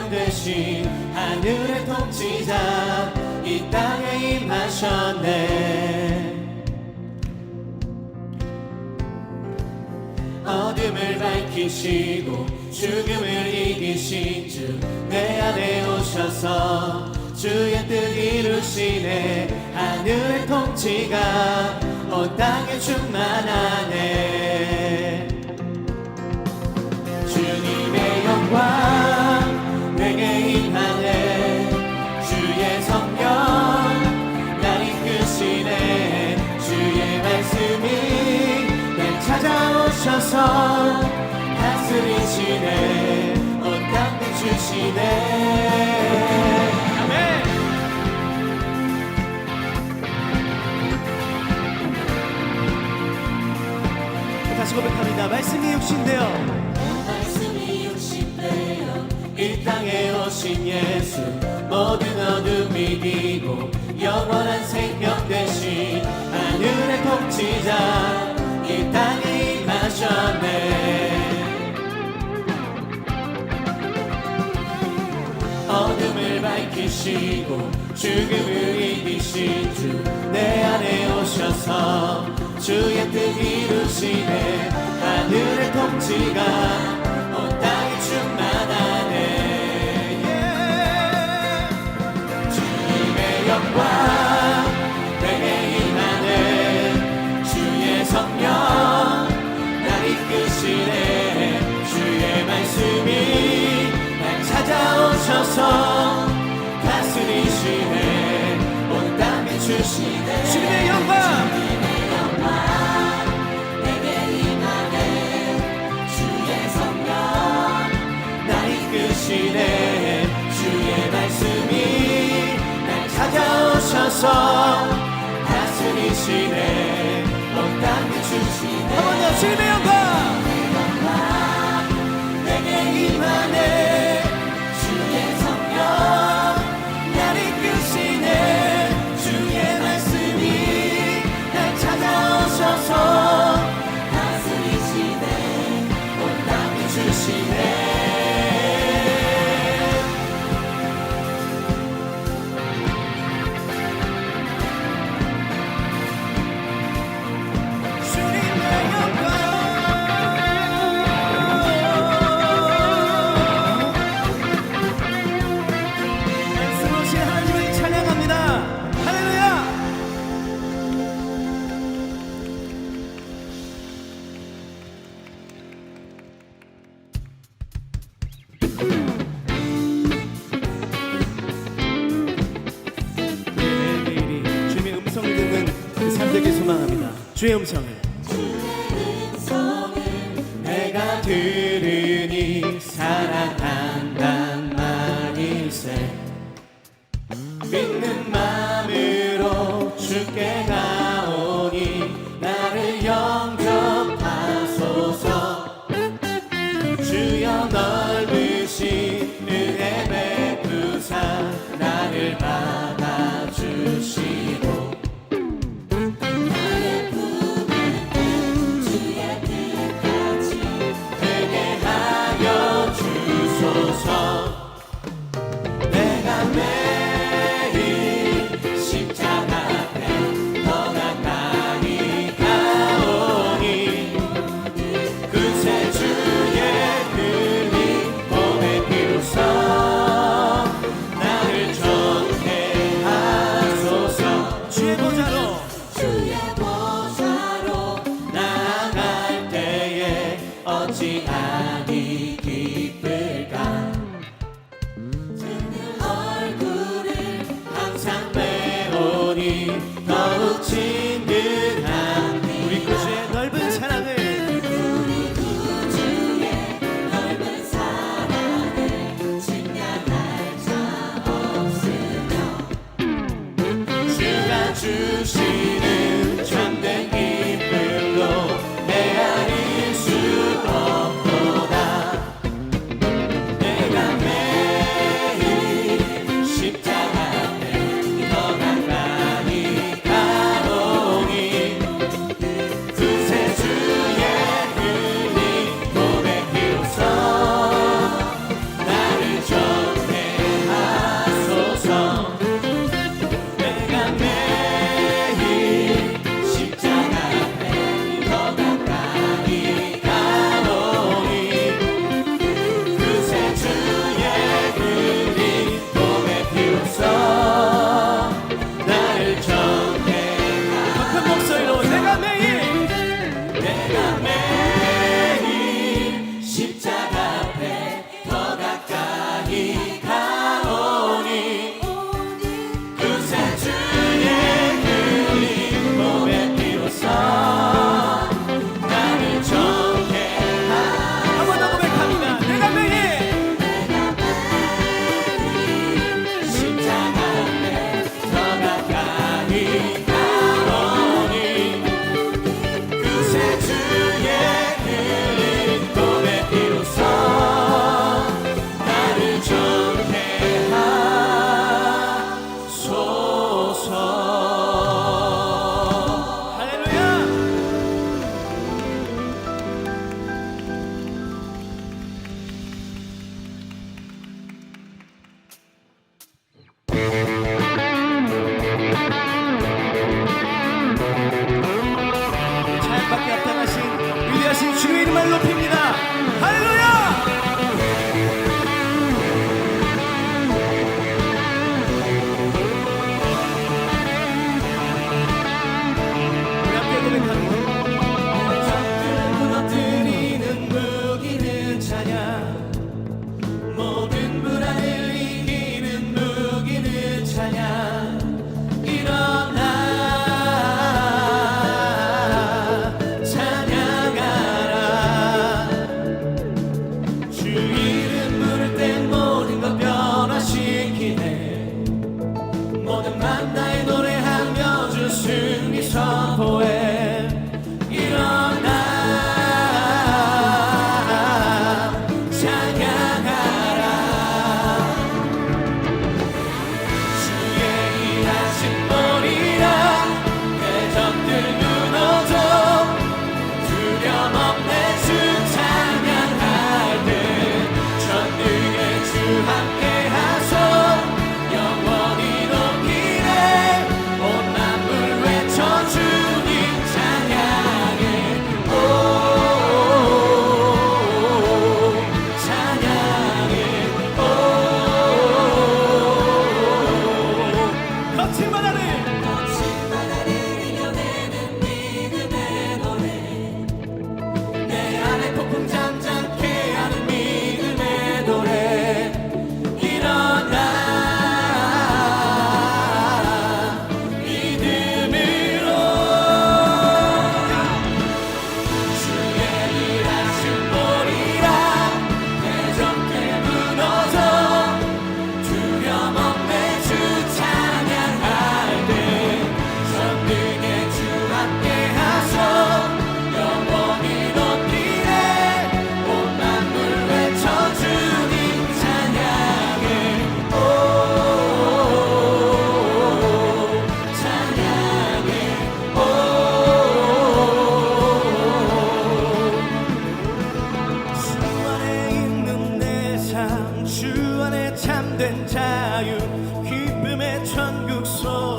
생명 되신 하늘의 통치자 이 땅에 임하셨네. 어둠을 밝히시고 죽음을 이기신 주 내 안에 오셔서 주의 뜻 이루시네. 하늘의 통치가 온 땅에 충만하네. 주님의 영광 다스리시네. 온땅 비추시네. 아멘. 다시 고백합니다. 말씀이 육신되어. 말씀이 육신되어 이 땅에 오신 예수 모든 어둠 이기고 영원한 생명 되신 하늘의 통치자 이 땅에 밝히시고 죽음을 이기신 주 내 안에 오셔서 주의 뜻 이루시네. 하늘의 통치가 온 땅에 충만하네. 주님의 영광 내게 임하네. 주의 성령 날 이끄시네. 주의 말씀이 날 찾아오셔서 오셔서 다스리시네 온 땅에 주시네 한번더 주님의 영광 주의 음성을. 내가 들으니 사랑한단 말일세. 믿는 마음으로 주께 가 coming. so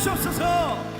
주시옵소서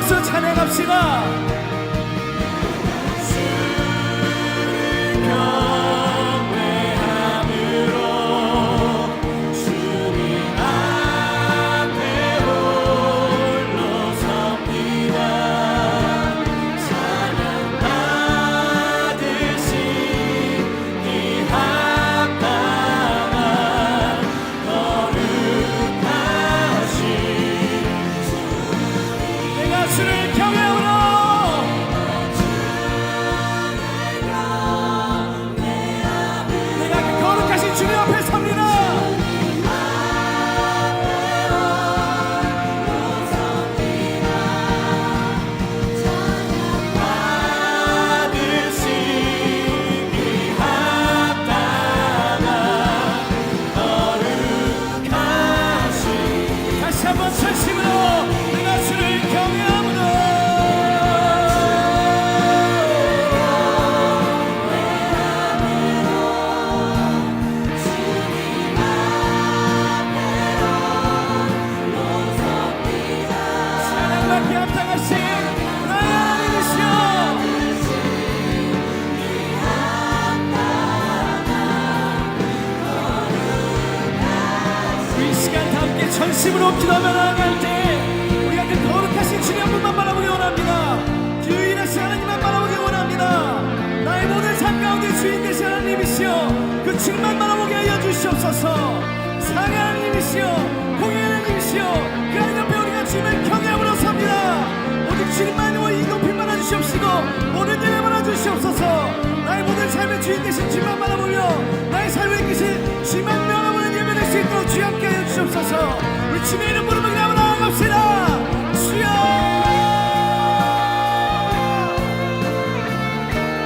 박수 찬양합시다 주시옵소서. 사랑의 하나님이시여 공의 하나님이시여 그 하나님 앞에 우리가 주님을 경외함으로 섭니다. 오직 주님만 이 높임 받아 주시옵시고 모든 예배 받아 주시옵소서. 나의 모든 삶의 주인 되신 주님만 바라보며 나의 삶을 이끄신 주님만 바라보는 예배 될 수 있도록 주여 함께 하여 주시옵소서. 우리 주님의 이름